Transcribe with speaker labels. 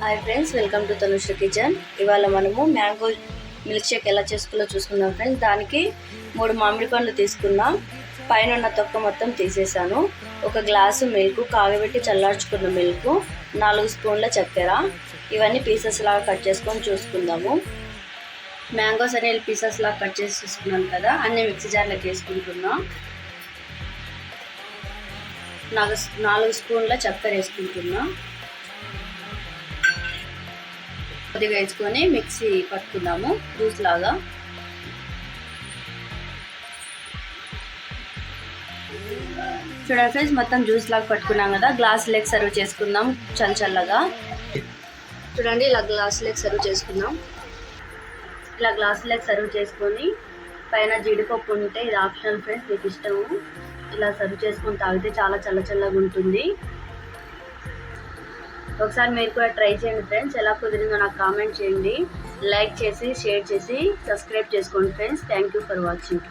Speaker 1: Hi friends welcome to Tanusha kitchen ఇవాళ మనము mango milk shake ఎలా చేసుకోవాలో చూసుకుందాం ఫ్రెండ్స్ దానికి మూడు మామిడి పండ్లు తీసుకున్నాం. పైన ఉన్న తొక్క మొత్తం తీసేసాను. ఒక గ్లాసు మిల్క్ కాగబెట్టి చల్లార్చుకున్న మిల్క్ నాలుగు స్పూన్ల చక్కెర. ఇవన్నీ పీసెస్ లాగా కట్ చేసుకొని చూసుకుందాము. మ్యాంగోస్ అనేవి పీసెస్ లాగా కట్ చేసి చూసుకున్నాను కదా అన్ని మిక్సీ జార్లోకి వేసుకుంటున్నాం. నాలుగు నాలుగు స్పూన్ల చక్కెర వేసుకుంటున్నాం. కొద్దిగా వేసుకొని మిక్సీ పట్టుకుందాము జ్యూస్ లాగా. చూడండి ఫ్రెండ్స్ మొత్తం జ్యూస్ లాగా పట్టుకున్నాం కదా గ్లాస్ లెగ్ సర్వ్ చేసుకుందాం చల్ల చల్లగా. చూడండి ఇలా గ్లాస్ లెగ్ సర్వ్ చేసుకుందాం. ఇలా గ్లాస్ లెగ్ సర్వ్ చేసుకొని పైన జీడిపప్పు ఉంటే ఇది ఆప్షనల్ ఫ్రెండ్స్ మీకు ఇష్టము. ఇలా సర్వ్ చేసుకొని తాగితే చాలా చల్ల చల్లగా ఉంటుంది. ఒకసారి మీరు కూడా ట్రై చేయండి ఫ్రెండ్స్. ఎలా కుదిరిందో నాకు కామెంట్ చేయండి. లైక్ చేసి షేర్ చేసి సబ్స్క్రైబ్ చేసుకోండి friends. Thank you for watching